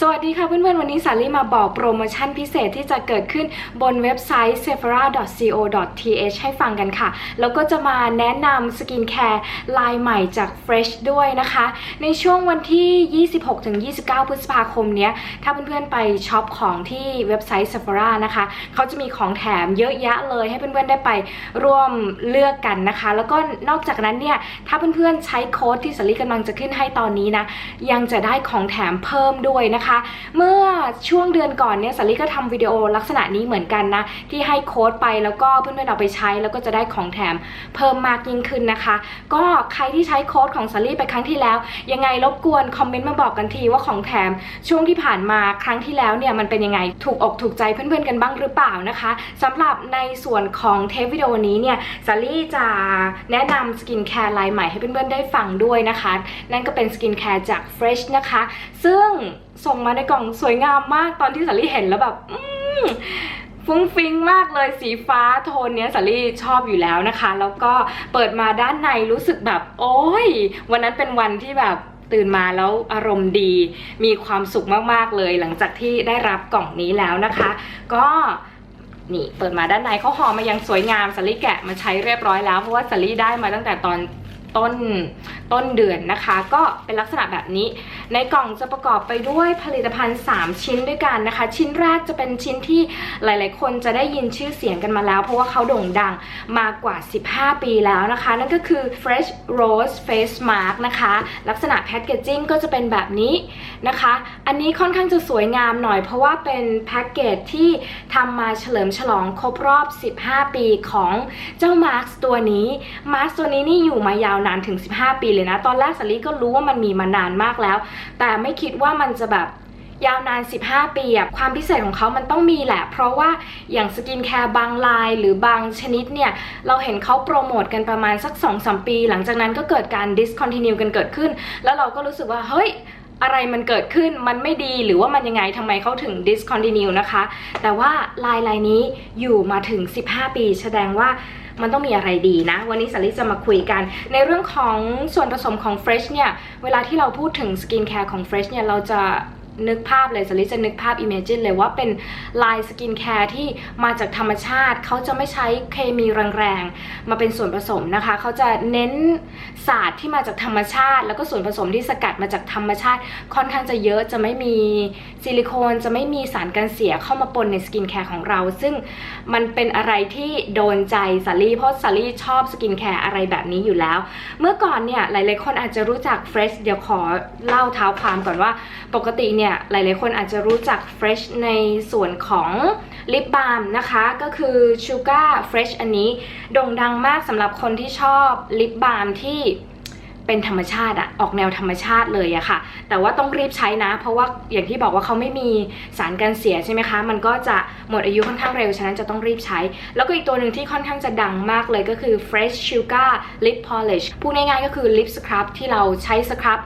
สวัสดีค่ะเพื่อนๆ วันนี้สาลี่มาบอกโปรโมชั่นพิเศษที่จะเกิดขึ้นบนเว็บไซต์ sephora.co.th ให้ฟังกันค่ะ แล้วก็จะมาแนะนำสกินแคร์ลายใหม่จาก Fresh ด้วยนะคะ ในช่วงวันที่ 26-29 พฤษภาคมเนี้ย ถ้าเพื่อนๆ ไปช็อปของที่เว็บไซต์ Sephora นะคะ เขาจะมีของแถมเยอะแยะเลย ให้เพื่อนๆ ได้ไปร่วมเลือกกันนะคะ แล้วก็นอกจากนั้นเนี่ย ถ้าเพื่อนๆ ใช้โค้ดที่สาลี่กำลังจะขึ้นให้ตอนนี้นะ ยังจะได้ของแถมเพิ่มด้วยนะคะเมื่อช่วงเดือนก่อนเนี่ยสาลี่ก็ทำวิดีโอลักษณะนี้เหมือนกันนะ ที่ให้โค้ดไปแล้วก็เพื่อนๆเอาไปใช้แล้วก็จะได้ของแถมเพิ่มมากยิ่งขึ้นนะคะ ก็ใครที่ใช้โค้ดของสาลี่ไปครั้งที่แล้ว ยังไงรบกวนคอมเมนต์มาบอกกันทีว่าของแถมช่วงที่ผ่านมาครั้งที่แล้วเนี่ยมันเป็นยังไงถูกอกถูกใจเพื่อนๆกันบ้างหรือเปล่านะคะสำหรับในส่วนของเทปวิดีโอนี้เนี่ยสาลี่จะแนะนำสกินแคร์ไลน์ใหม่ให้เพื่อนๆได้ฟังด้วยนะคะ นั่นก็เป็นสกินแคร์จาก Fresh นะคะ ซึ่ง ส่งมาในกล่องสวยงามมากตอนที่สาลี่เห็นแล้วแบบฟุ้งฟิ้งมากเลยสีฟ้าโทนเนี้ยสาลี่ชอบอยู่แล้วนะคะ แล้วก็เปิดมาด้านในรู้สึกแบบ โอ้ย วันนั้นเป็นวันที่แบบตื่นมาแล้วอารมณ์ดี มีความสุขมากๆเลยหลังจากที่ได้รับกล่องนี้แล้วนะคะ ก็นี่เปิดมาด้านในเขาห่อมายังสวยงามสาลี่แกะมาใช้เรียบร้อยแล้วเพราะว่าสาลี่ได้มาตั้งแต่ตอนต้น ต้นเดือนนะคะ ก็เป็นลักษณะแบบนี้ ในกล่องจะประกอบไปด้วยผลิตภัณฑ์ 3 ชิ้นด้วยกันนะคะ ชิ้นแรกจะเป็นชิ้นที่หลาย ๆ คนจะได้ยินชื่อเสียงกันมาแล้ว เพราะว่าเขาโด่งดังมากกว่า 15 ปีแล้วนะคะ นั่นก็คือ Fresh Rose Face Mask นะคะ ลักษณะแพคเกจจิ้งก็จะเป็นแบบนี้นะคะ อันนี้ค่อนข้างจะสวยงามหน่อย เพราะว่าเป็นแพ็กเกจที่ทำมาเฉลิมฉลองครบรอบ 15 ปีของเจ้ามาร์คตัวนี้ มาร์คตัวนี้นี่อยู่มายาวนานถึง 15 ปีเลยนะ ตอนแรกสลีก็รู้ว่ามันมีมานานมากแล้ว แต่ไม่คิดว่ามันจะแบบยาวนาน 15 ปีอะความพิเศษของเขามันต้องมีแหละ เพราะว่าอย่างสกินแคร์บางลายหรือบางชนิดเนี่ย เราเห็นเขาโปรโมทกันประมาณสัก 2-3 ปี หลังจากนั้นก็เกิดการ discontinue กันเกิดขึ้น แล้วเราก็รู้สึกว่า เฮ้ย อะไรมันเกิดขึ้นมันไม่ดีหรือว่ามันยังไงทำไมเขาถึง discontinue นะคะ แต่ว่าลายลายนี้อยู่มาถึง 15 ปี แสดงว่า มันต้องมีอะไรดีนะ วันนี้สลิจะมาคุยกัน ในเรื่องของส่วนผสมของเฟรชเนี่ย เวลาที่เราพูดถึงสกินแคร์ของเฟรชเนี่ย เราจะ นึกภาพเลยสลิจะนึกภาพ Imagine เลยว่าเป็นลายสกินแคร์ที่มาจากธรรมชาติเขาจะไม่ใช้เคมีแรงๆ มาเป็นส่วนผสมนะคะเขาจะเน้นศาสตร์ที่มาจากธรรมชาติ แล้วก็ส่วนผสมที่สกัดมาจากธรรมชาติ ค่อนข้างจะเยอะจะไม่มีซิลิโคนจะไม่มีสารกันเสียเข้ามาปนในสกินแคร์ของเรา ซึ่งมันเป็นอะไรที่โดนใจสาลี่เพราะสาลี่ชอบสกินแคร์อะไรแบบนี้อยู่แล้ว เมื่อก่อนเนี่ยหลายๆคนอาจจะรู้จัก Fresh เดี๋ยวขอเล่าเท้าความก่อนว่าปกติเนี่ยหลายๆ คนอาจจะรู้จัก Fresh ในส่วนของลิปบาล์มนะคะ ก็คือ Sugar Fresh อันนี้โด่งดังมากสำหรับคนที่ชอบลิปบาล์มที่เป็นธรรมชาติอะออกแนวธรรมชาติเลยอะค่ะ แต่ว่าต้องรีบใช้นะ เพราะว่าอย่างที่บอกว่าเขาไม่มีสารกันเสียใช่ไหมคะ มันก็จะหมดอายุค่อนข้างเร็ว ฉะนั้นจะต้องรีบใช้ แล้วก็อีกตัวหนึ่งที่ค่อนข้างจะดังมากเลยก็คือ Fresh Sugar Lip Polish พูดง่ายๆก็คือ lip scrub ที่เราใช้สครับ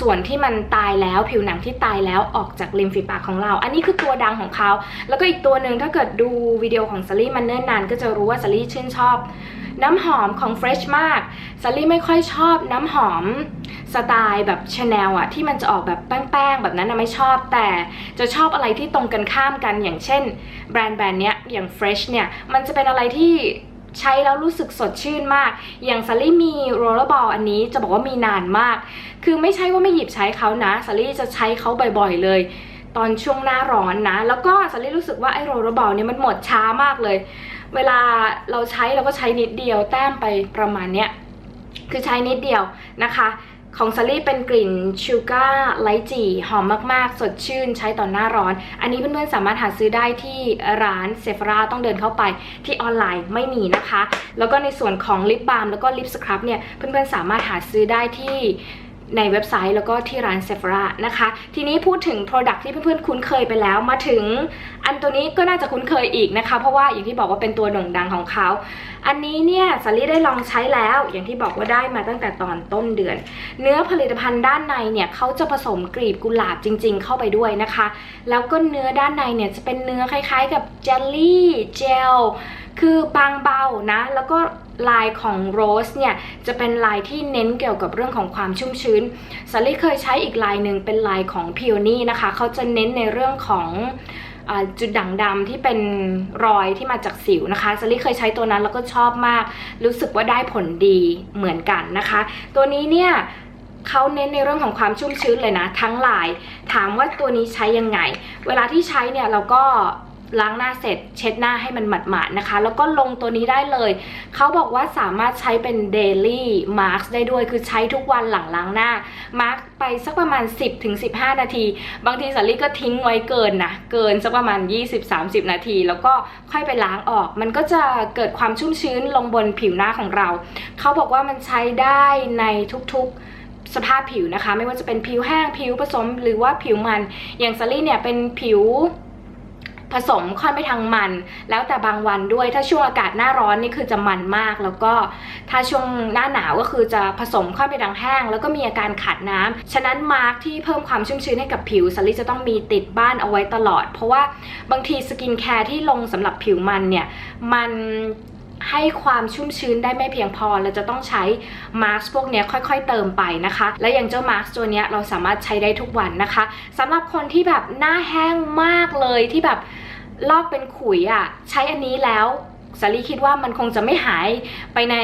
ส่วนที่มันตายแล้วผิวหนังที่ตายแล้วออกจากริมฝีปากของเรา อันนี้คือตัวดังของเขา แล้วก็อีกตัวหนึ่งถ้าเกิดดูวิดีโอของซารี่มันเนิ่นนานก็จะรู้ว่าซารี่ชื่นชอบ น้ำหอมของ Fresh มากซารี่ไม่ค่อยชอบน้ำหอมสไตล์แบบชาแนลอะที่มันจะออกแบบแป้งๆแบบนั้นนะไม่ชอบ แต่จะชอบอะไรที่ตรงกันข้ามกันอย่างเช่น แบรนด์แบรนด์เนี้ยอย่าง Fresh เนี่ยมันจะเป็นอะไรที่ ใช้แล้วรู้สึกสดชื่นมาก อย่างซารี่มีโรลเลอร์บอลอันนี้จะบอกว่ามีนานมาก คือไม่ใช่ว่าไม่หยิบใช้เขานะซารี่จะใช้เขาบ่อยๆเลย ตอนช่วงหน้าร้อนนะ แล้วก็ซารี่รู้สึกว่าไอ้โรลเลอร์บอลเนี่ยมันหมดช้ามากเลย เวลาเราใช้เราก็ใช้นิดเดียวแต้มไปประมาณเนี้ยคือใช้นิดเดียวนะคะ ของซารี่เป็นกลิ่นชูการ์ไลจีหอมมากๆ สดชื่นใช้ตอนหน้าร้อน อันนี้เพื่อนๆสามารถหาซื้อได้ที่ร้านเซฟราต้องเดินเข้าไปที่ออนไลน์ไม่มีนะคะ แล้วก็ในส่วนของลิปบาล์มแล้วก็ลิปสครับเนี่ยเพื่อนๆสามารถหาซื้อได้ที่ ในเว็บไซต์แล้วก็ที่ร้านเซฟรานะคะ ทีนี้พูดถึง Product ที่เพื่อนๆ คุ้นเคยไปแล้วมาถึงอันตัวนี้ก็น่าจะคุ้นเคยอีกนะคะ เพราะว่าอย่างที่บอกว่าเป็นตัวโด่งดังของเขา อันนี้เนี่ยสาลี่ได้ลองใช้แล้ว อย่างที่บอกว่าได้มาตั้งแต่ตอนต้นเดือน เนื้อผลิตภัณฑ์ด้านในเนี่ยเขาจะผสมกลีบกุหลาบจริง ๆ เข้าไปด้วยนะคะ แล้วก็เนื้อด้านในเนี่ยจะเป็นเนื้อคล้าย ๆ กับเจลลี่เจล คือบางเบานะ แล้วก็ลายของโรสเนี่ย จะเป็นลายที่เน้นเกี่ยวกับเรื่องของความชุ่มชื้นสาลี่เคยใช้อีกลายหนึ่งเป็นลายของพิโอนี่นะคะ เขาจะเน้นในเรื่องของจุดด่างดำที่เป็นรอยที่มาจากสิวนะคะสาลี่เคยใช้ตัวนั้นแล้วก็ชอบมาก รู้สึกว่าได้ผลดีเหมือนกันนะคะ ตัวนี้เนี่ยเขาเน้นในเรื่องของความชุ่มชื้นเลยนะ ทั้งลาย ถามว่าตัวนี้ใช้ยังไง เวลาที่ใช้เนี่ยเราก็ ล้างหน้าเสร็จเช็ดหน้าให้มันหมาดๆนะคะ แล้วก็ลงตัวนี้ได้เลย เขาบอกว่าสามารถใช้เป็น daily mask ได้ด้วยคือใช้ทุกวันหลังล้างหน้ามาร์กไปสักประมาณ 10ถึง15 นาที บางทีสาลี่ก็ทิ้งไว้เกินนะ เกินสักประมาณ 20-30 นาที แล้วก็ค่อยไปล้างออก มันก็จะเกิดความชุ่มชื้นลงบนผิวหน้าของเรา เขาบอกว่ามันใช้ได้ในทุกๆสภาพผิวนะคะ ไม่ว่าจะเป็นผิวแห้งผิวผสมหรือว่าผิวมันอย่างซารี่เนี่ยเป็นผิว สมค่อนไปทางมัน แล้วแต่บางวันด้วยถ้าช่วงอากาศหน้าร้อนนี่คือจะมันมาก แล้วก็ถ้าช่วงหน้าหนาวก็คือจะผสมค่อนไปทางแห้ง แล้วก็มีอาการขาดน้ำฉะนั้นมาร์กที่เพิ่มความชุ่มชื้นให้กับผิวซารี่จะต้องมีติดบ้านเอาไว้ตลอด เพราะว่าบางทีสกินแคร์ที่ลงสำหรับผิวมันเนี่ยมันให้ความชุ่มชื้นได้ไม่เพียงพอ เราจะต้องใช้มาร์กพวกนี้ค่อยๆ เติมไปนะคะ และอย่างเจ้ามาร์กตัวนี้เราสามารถใช้ได้ทุกวันนะคะสำหรับคนที่แบบหน้าแห้งมากเลยที่แบบ ลอกเป็นขุยอะ่ะ ใช้อันนี้แล้วสาลีคิดว่ามันคงจะไม่หายไปใน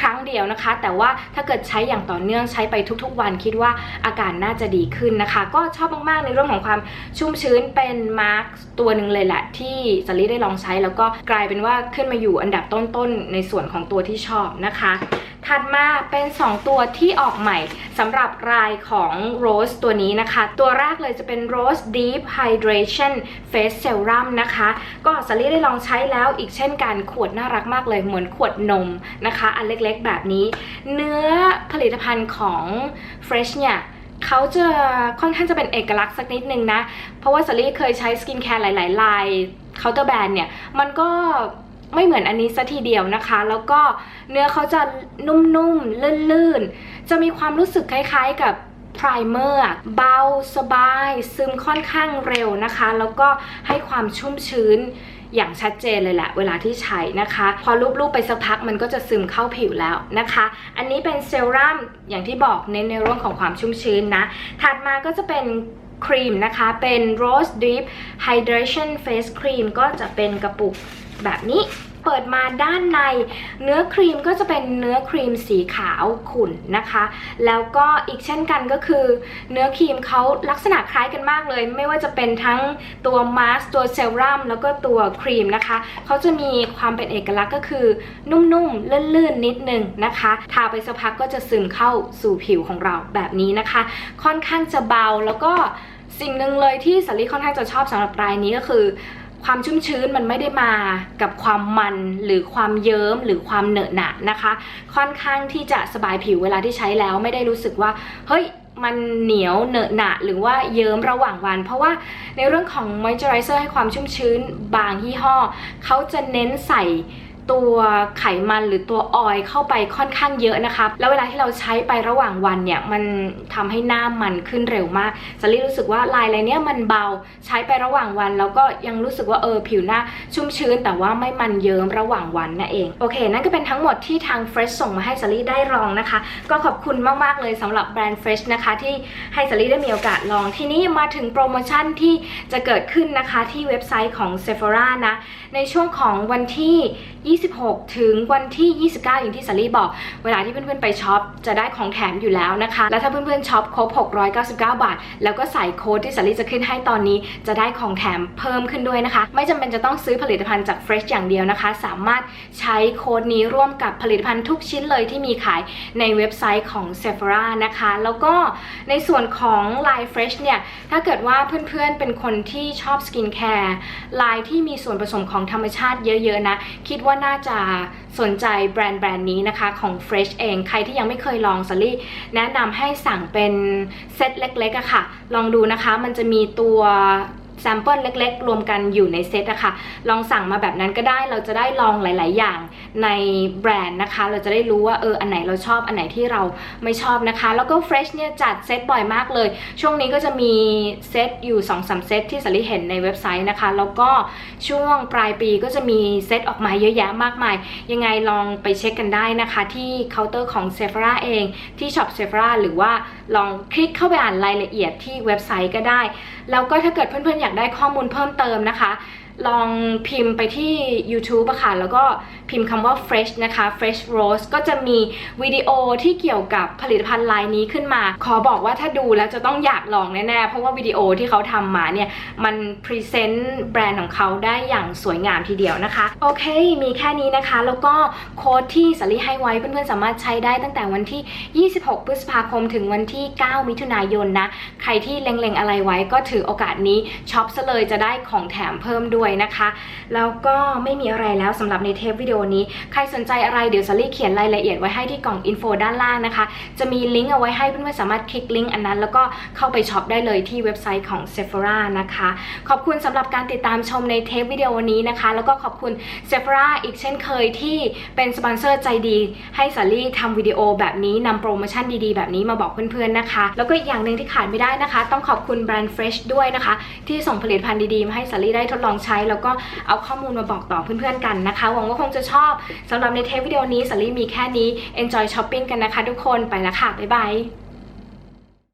ครั้งเดียวนะคะ แต่ว่าถ้าเกิดใช้อย่างต่อเนื่องใช้ไปทุกๆ วันคิดว่าอาการน่าจะดีขึ้นนะคะ ก็ชอบมากๆในเรื่องของความชุ่มชื้นเป็นมาร์กตัวหนึ่งเลยแหละ ที่สลีได้ลองใช้แล้วก็กลายเป็นว่าขึ้นมาอยู่อันดับต้นๆในส่วนของตัวที่ชอบนะคะ ถัดมาเป็น 2 ตัวที่ออกใหม่สำหรับรายของ Rose ตัวนี้นะคะ ตัวแรกเลยจะเป็น Rose Deep Hydration Face Serum นะคะ ก็สลี่ได้ลองใช้แล้วอีกเช่นกันขวดน่ารักมากเลยเหมือนขวดนมนะคะ อันเล็กๆแบบนี้ เนื้อผลิตภัณฑ์ของ Fresh เนี่ยเขาจะค่อนข้างจะเป็นเอกลักษณ์สักนิดนึงนะ เพราะว่าสลี่เคยใช้สกินแคร์หลายๆลายเคาน์เตอร์แบรนด์เนี่ย มันก็ ไม่เหมือนอันนี้ซะทีเดียวนะคะ แล้วก็เนื้อเขาจะนุ่มๆ ลื่นๆ จะมีความรู้สึกคล้ายๆกับไพรเมอร์เบาสบาย ซึมค่อนข้างเร็วนะคะ แล้วก็ให้ความชุ่มชื้นอย่างชัดเจนเลยแหละเวลาที่ใช้นะคะ พอรูปๆไปสักพักมันก็จะซึมเข้าผิวแล้วนะคะ อันนี้เป็นเซรั่มอย่างที่บอกเน้นในเรื่องของความชุ่มชื้นนะ ถัดมาก็จะเป็นครีมนะคะ เป็น Rose Deep Hydration Face Cream ก็จะเป็นกระปุก แบบนี้เปิดมาด้านในเนื้อครีมก็จะเป็นเนื้อครีมสีขาวขุ่นนะคะ แล้วก็อีกเช่นกันก็คือ เนื้อครีมเขาลักษณะคล้ายกันมากเลย ไม่ว่าจะเป็นทั้งตัวมาสก์ตัวเซรั่มแล้วก็ตัวครีมนะคะเขาจะมีความเป็นเอกลักษณ์ก็คือ นุ่มๆลื่นๆนิดนึงนะคะทาไปสักพักก็จะซึมเข้าสู่ผิวของเราแบบนี้นะคะ ค่อนข้างจะเบาแล้วก็สิ่งหนึ่งเลยที่สาลีค่อนข้างจะชอบสำหรับรายนี้ก็คือ ความชุ่มชื้นมันไม่ได้มากับความมันหรือความเยิ้มหรือความเหนอะหนะนะคะ ค่อนข้างที่จะสบายผิวเวลาที่ใช้แล้วไม่ได้รู้สึกว่า เฮ้ยมันเหนียวเหนอะหนะหรือว่าเยิ้มระหว่างวัน เพราะว่าในเรื่องของ moisturizer ให้ความชุ่มชื้น บางยี่ห้อเขาจะเน้นใส่ ตัวไขมันหรือตัวออยเข้าไปค่อนข้างเยอะนะคะ แล้วเวลาที่เราใช้ไประหว่างวันเนี่ย มันทำให้หน้ามันขึ้นเร็วมากสลี่รู้สึกว่าลายอะไรเนี่ยมันเบาใช้ไประหว่างวัน แล้วก็ยังรู้สึกว่าเออผิวหน้าชุ่มชื้น แต่ว่าไม่มันเยิ้มระหว่างวันนั่นเอง โอเค นั่นก็เป็นทั้งหมดที่ทาง Fresh ส่งมาให้สลี่ได้ลองนะคะ ก็ขอบคุณมากๆเลยสำหรับแบรนด์ Fresh นะคะที่ให้สลี่ได้มีโอกาสลอง ทีนี้มาถึงโปรโมชั่นที่จะเกิดขึ้นนะคะที่เว็บไซต์ของ Sephora นะในช่วงของวันที่26ถึงวันที่ 29 อย่างที่สาลี่บอก เวลาที่เพื่อนๆไปช็อปจะได้ของแถมอยู่แล้วนะคะ แล้วถ้าเพื่อนๆช็อปครบ 699 บาท แล้วก็ใส่โค้ดที่สาลี่จะขึ้นให้ตอนนี้จะได้ของแถมเพิ่มขึ้นด้วยนะคะ ไม่จำเป็นจะต้องซื้อผลิตภัณฑ์จาก Fresh อย่างเดียวนะคะ สามารถใช้โค้ดนี้ร่วมกับผลิตภัณฑ์ทุกชิ้นเลยที่มีขายในเว็บไซต์ของ Sephora นะคะ แล้วก็ในส่วนของ Line Fresh เนี่ยถ้าเกิดว่าเพื่อนๆเป็นคนที่ชอบสกินแคร์ไลายที่มีส่วนผสมของธรรมชาติเยอะๆนะ คิดว่าน่าาจะสนใจแบรนด์แบรนด์นี้นะคะของ Fresh เอง ใครที่ยังไม่เคยลองสลี่แนะนำให้สั่งเป็นเซตเล็กๆอะค่ะ ลองดูนะคะ มันจะมีตัว แซมเปิลเล็กๆ รวมกันอยู่ในเซตอะค่ะ ลองสั่งมาแบบนั้นก็ได้เราจะได้ลองหลาย ๆ อย่างในแบรนด์นะคะ เราจะได้รู้ว่าเอออันไหนเราชอบอันไหนที่เราไม่ชอบนะคะ แล้วก็ Fresh เนี่ยจัดเซตบ่อยมากเลย ช่วงนี้ก็จะมีเซตอยู่2อสเซตที่สาริเห็นในเว็บไซต์นะคะ แล้วก็ช่วงปลายปีก็จะมีเซตออกมาเยอะแยะมากมาย ยังไงลองไปเช็คกันได้นะคะ ที่เคาน์เตอร์ของ Sephora เองที่ช็อป Sephora หรือว่าลองคลิกเข้าไปอ่านรายละเอียดที่เว็บไซต์ก็ได้ แล้วก็ถ้าเกิดเพื่อนๆอยากได้ข้อมูลเพิ่มเติมนะคะ ลองพิมพ์ไปที่ YouTube อะค่ะ แล้วก็ พิมพ์คำว่า fresh นะคะ fresh rose ก็จะมีวิดีโอที่เกี่ยวกับผลิตภัณฑ์ลายนี้ขึ้นมา ขอบอกว่าถ้าดูแล้วจะต้องอยากลองแน่ๆ เพราะว่าวิดีโอที่เขาทำมาเนี่ย มันพรีเซนต์แบรนด์ของเขาได้อย่างสวยงามทีเดียวนะคะ โอเค มีแค่นี้นะคะ แล้วก็โค้ดที่สลีให้ไว้เพื่อนๆสามารถใช้ได้ตั้งแต่วันที่ 26 พฤษภาคมถึงวันที่ 9 มิถุนายนนะ ใครที่เล็งๆอะไรไว้ก็ถือโอกาสนี้ช็อปซะเลยจะได้ของแถมเพิ่มด้วยนะคะ แล้วก็ไม่มีอะไรแล้วสำหรับในเทปวิดีโอนี้ ใครสนใจอะไรเดี๋ยวสาลี่เขียนรายละเอียดไว้ให้ที่กล่องอินโฟด้านล่างนะคะ จะมีลิงก์เอาไว้ให้เพื่อนๆสามารถคลิกลิงก์อันนั้น แล้วก็เข้าไปช็อปได้เลยที่เว็บไซต์ของ Sephora นะคะ ขอบคุณสำหรับการติดตามชมในเทปวิดีโอนี้นะคะ แล้วก็ขอบคุณ Sephora อีกเช่นเคยที่เป็นสปอนเซอร์ใจดี ให้สาลี่ทำวิดีโอแบบนี้นำโปรโมชั่นดีๆ แบบนี้มาบอกเพื่อนๆนะคะ แล้วก็อีกอย่างหนึ่งที่ขาดไม่ได้นะคะ ต้องขอบคุณแบรนด์ Fresh ด้วยนะคะ ที่ส่งผลิตภัณฑ์ดีๆมาให้สาลี่ได้ทดลองใช้ แล้วก็เอาข้อมูลมาบอกต่อเพื่อนๆกันนะคะหวังว่าคงจะชอบสำหรับในเทปวิดีโอนี้สาลี่มีแค่นี้ enjoy shopping กันนะคะทุกคนไปแล้วค่ะ บ๊ายบาย